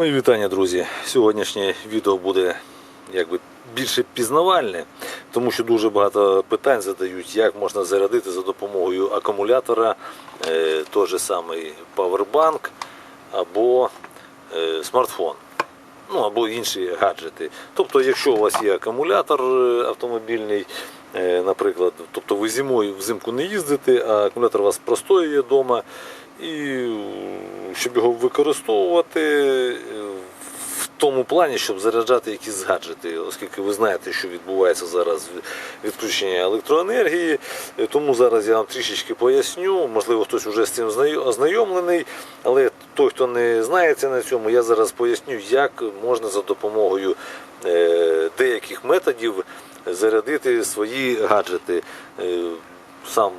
Мої вітання, друзі. Сьогоднішнє відео буде якби більше пізнавальне, тому що дуже багато питань задають, як можна зарядити за допомогою акумулятора е, той же самий павербанк або е, смартфон. Ну або інші гаджети. Тобто, якщо у вас є акумулятор е, автомобільний, е, наприклад, тобто ви зимою взимку не їздите, а акумулятор у вас простоює вдома, і щоб його використовувати е, в тому плані, щоб заряджати якісь гаджети, оскільки ви знаєте, що відбувається зараз відключення електроенергії. Е, Тому зараз я вам трішечки поясню. Можливо, хтось вже з цим ознайомлений, але той, хто не знається на цьому, я зараз поясню, як можна за допомогою е, деяких методів зарядити свої гаджети. Сам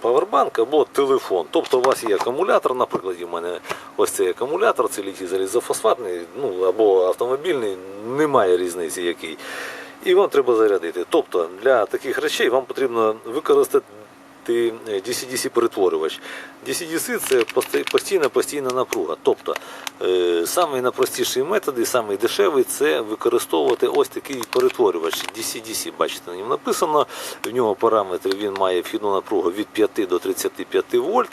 павербанк або телефон. Тобто у вас є акумулятор, наприклад, у мене ось цей акумулятор, це літій залізофосфатний, ну або автомобільний, немає різниці який. І вам треба зарядити. Тобто для таких речей вам потрібно використати DC-DC перетворювач. DC-DC це постійна постійна напруга. Тобто е, найпростіший метод і самий дешевий це використовувати ось такий перетворювач DC-DC. Бачите, на ньому написано. В нього параметри він має вхідну напругу від 5 до 35 вольт.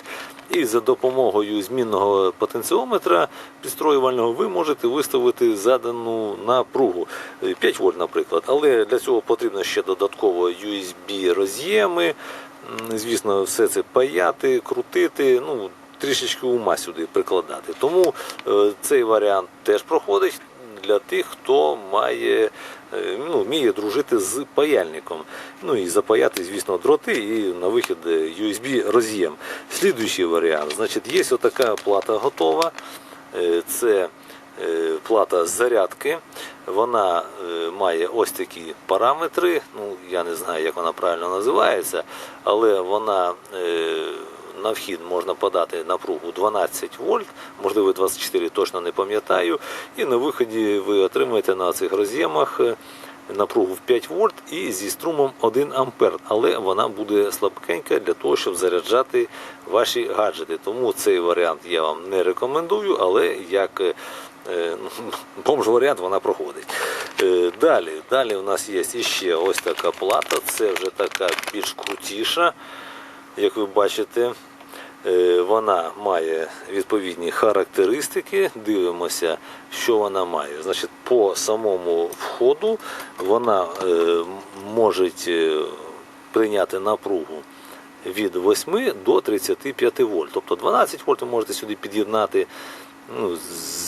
І за допомогою змінного потенціометра підстроювального ви можете виставити задану напругу Е, 5 вольт, наприклад. Але для цього потрібно ще додатково USB роз'єми. М, Звісно, все це паяти, крутити, ну трішечки ума сюди прикладати. Тому е, цей варіант теж проходить для тих, хто має е, ну, вміє дружити з паяльником. Ну і запаяти, звісно, дроти і на вихід е, USB роз'єм. Слідуючий варіант, значить, є отака плата готова. Е, Це е, плата зарядки. Вона е, має ось такі параметри. Ну, я не знаю, як вона правильно називається, але вона е, на вхід можна подати напругу 12 вольт, можливо 24, точно не пам'ятаю. І на виході ви отримаєте на цих роз'ємах е, напругу в 5 вольт і зі струмом 1 ампер, але вона буде слабкенька для того, щоб заряджати ваші гаджети. Тому цей варіант я вам не рекомендую, але як е, е, бомж варіант вона проходить. Е, Далі, далі у нас є ще ось така плата, це вже така більш крутіша, як ви бачите. Е, Вона має відповідні характеристики. Дивимося, що вона має. Значить, по самому входу вона е, може е, прийняти напругу від 8 до 35 вольт. Тобто 12 вольт ви можете сюди під'єднати. Ну,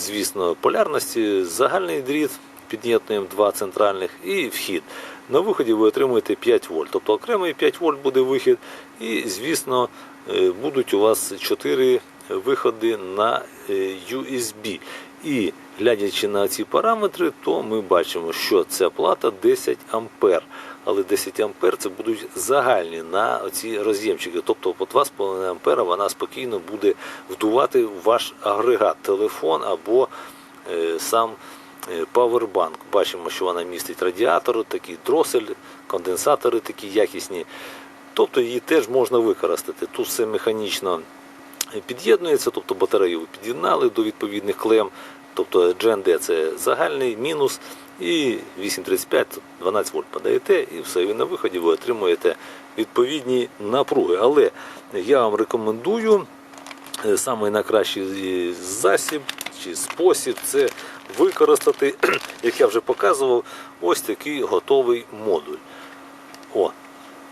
звісно, полярності, загальний дріт під'єднуємо два центральних і вхід. На виході ви отримуєте 5 вольт. Тобто окремий 5 вольт буде вихід, і, звісно, е, будуть у вас 4 виходи на е, USB. І глядячи на ці параметри, то ми бачимо, що ця плата 10 ампер. Але 10 ампер це будуть загальні на ці роз'ємчики. Тобто по 2,5 ампера вона спокійно буде вдувати ваш агрегат, телефон або е, сам е, павербанк. Бачимо, що вона містить радіатор, такий дросель, конденсатори такі якісні. Тобто її теж можна використати. Тут все механічно під'єднується, тобто батарею під'єднали до відповідних клем. Тобто GND це загальний мінус і 8,35 12 вольт подаєте, і все, і на виході ви отримуєте відповідні напруги. Але я вам рекомендую е, самий найкращий засіб чи спосіб це використати, як я вже показував, ось такий готовий модуль. О,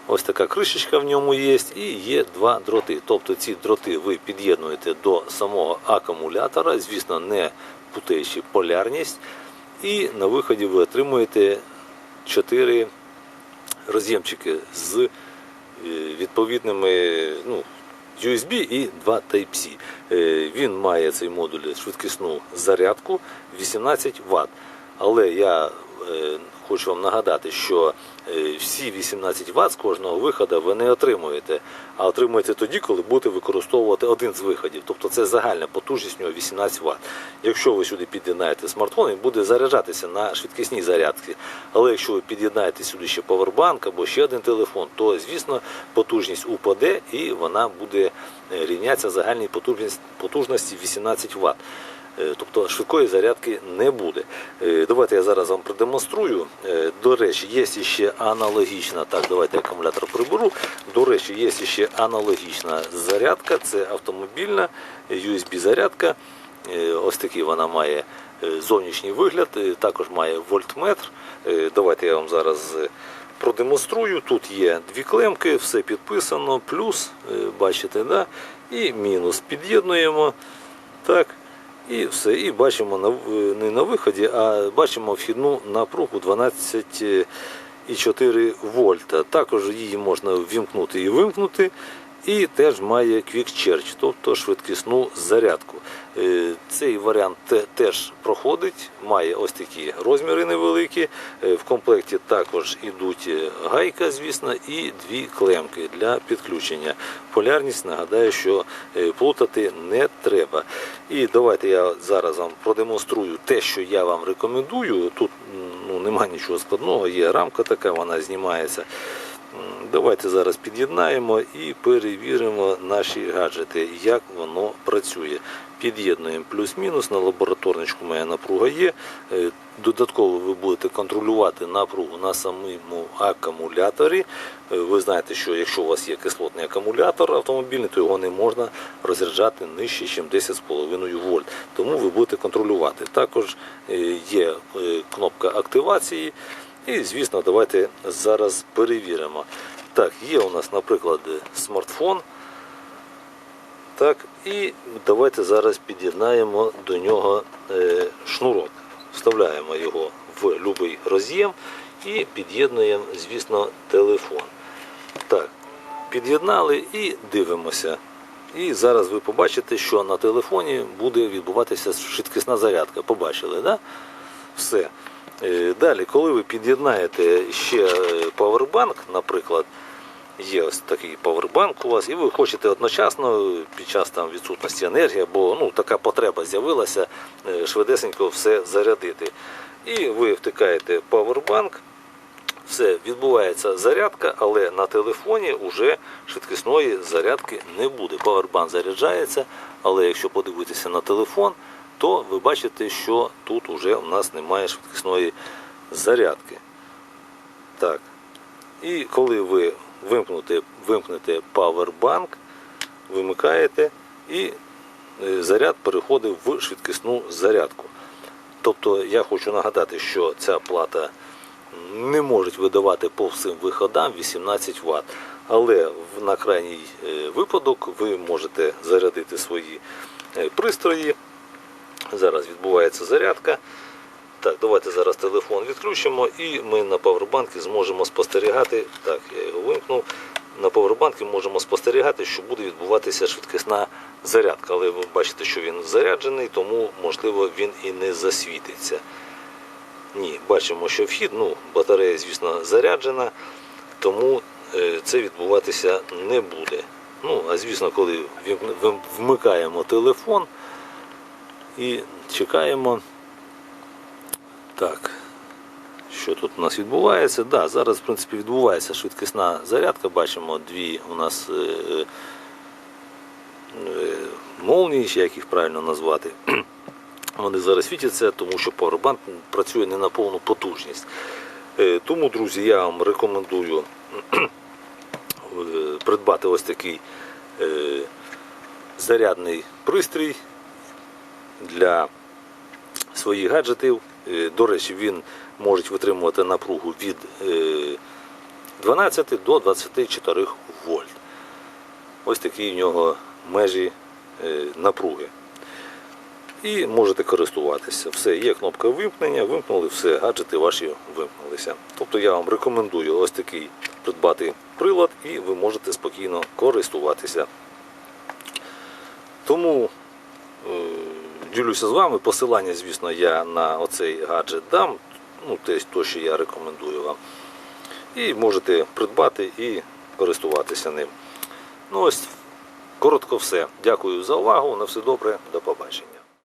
Ось така кришечка в ньому є, і є два дроти. Тобто ці дроти ви під'єднуєте до самого акумулятора, звісно, не путаючи полярність. І на виході ви отримуєте 4 роз'ємчики з е, відповідними ну, USB і 2 Type-C. Е, Він має цей модуль швидкісну зарядку 18 Вт. Але я е, хочу вам нагадати, що е, всі 18 Вт з кожного виходу ви не отримуєте, а отримуєте тоді, коли будете використовувати один з виходів. Тобто це загальна потужність нього 18 Вт. Якщо ви сюди під'єднаєте смартфон, він буде заряджатися на швидкісній зарядці. Але якщо ви під'єднаєте сюди ще павербанк або ще один телефон, то звісно потужність упаде і вона буде е, рівнятися загальній потужності 18 Вт. Е, Тобто швидкої зарядки не буде. Е, Давайте я зараз вам продемонструю. Е, До речі, є ще аналогічна, так, давайте акумулятор приберу. До речі, є ще аналогічна зарядка, це автомобільна USB-зарядка. Ось такий вона має зовнішній вигляд, також має вольтметр. Давайте я вам зараз продемонструю. Тут є дві клемки, все підписано, плюс, бачите, да? і мінус. Під'єднуємо. Так. І все. І бачимо не на виході, а бачимо вхідну напругу 12,4 вольта. Також її можна вімкнути і вимкнути. І теж має Quick Charge, тобто швидкісну зарядку. Е, Цей варіант теж проходить, має ось такі розміри невеликі. Е, В комплекті також ідуть е, гайка, звісно, і дві клемки для підключення. Полярність нагадаю, що е, плутати не треба. І давайте я зараз вам продемонструю те, що я вам рекомендую. Тут ну, немає нічого складного, є рамка така, вона знімається. Давайте зараз під'єднаємо і перевіримо наші гаджети, як воно працює. Під'єднуємо плюс-мінус, на лабораторничку моя напруга є. Е, Додатково ви будете контролювати напругу на самому акумуляторі. Е, Ви знаєте, що якщо у вас є кислотний акумулятор автомобільний, то його не можна розряджати нижче, ніж 10,5 вольт. Тому ви будете контролювати. Також е, є кнопка активації. І, звісно, давайте зараз перевіримо. Так, є у нас, наприклад, смартфон. Так, і давайте зараз під'єднаємо до нього е, шнурок. Вставляємо його в будь-який роз'єм і під'єднуємо, звісно, телефон. Так, під'єднали і дивимося. І зараз ви побачите, що на телефоні буде відбуватися швидкісна зарядка. Побачили? Да? Все. Е, Далі, коли ви під'єднаєте ще е, павербанк, наприклад, є ось такий павербанк у вас, і ви хочете одночасно під час там відсутності енергії, або ну, така потреба з'явилася, е, швидесенько все зарядити. І ви втикаєте павербанк, все, відбувається зарядка, але на телефоні вже швидкісної зарядки не буде. Павербанк заряджається, але якщо подивитися на телефон, то ви бачите, що тут вже у нас немає швидкісної зарядки. Так. І коли ви вимкнете, вимкнете Powerbank, вимикаєте і е, заряд переходить в швидкісну зарядку. Тобто я хочу нагадати, що ця плата не може видавати по всім виходам 18 Вт. Але на крайній е, випадок ви можете зарядити свої е, пристрої. Зараз відбувається зарядка. Так, давайте зараз телефон відключимо і ми на павербанки зможемо спостерігати. Так, я його вимкнув. На павербанки можемо спостерігати, що буде відбуватися швидкісна зарядка. Але ви бачите, що він заряджений, тому можливо він і не засвітиться. Ні, бачимо, що вхід, ну, батарея, звісно, заряджена, тому е, це відбуватися не буде. Ну, а звісно, коли вмикаємо телефон і чекаємо. Так, що тут у нас відбувається? Да, зараз, в принципі, відбувається швидкісна зарядка. Бачимо дві у нас е, е, е, молнії, як їх правильно назвати. Вони зараз світяться, тому що Powerbank працює не на повну потужність. Е, Тому, друзі, я вам рекомендую е, придбати ось такий е, зарядний пристрій для своїх гаджетів. Е, До речі, він може витримувати напругу від е, 12 до 24 вольт. Ось такі в нього межі е, напруги. І можете користуватися. Все, є кнопка вимкнення, вимкнули, все, гаджети ваші вимкнулися. Тобто я вам рекомендую ось такий придбати прилад і ви можете спокійно користуватися. Тому е, ділюся з вами. Посилання, звісно, я на оцей гаджет дам. Ну, те, то, що я рекомендую вам. І можете придбати і користуватися ним. Ну ось, коротко все. Дякую за увагу. На все добре, до побачення.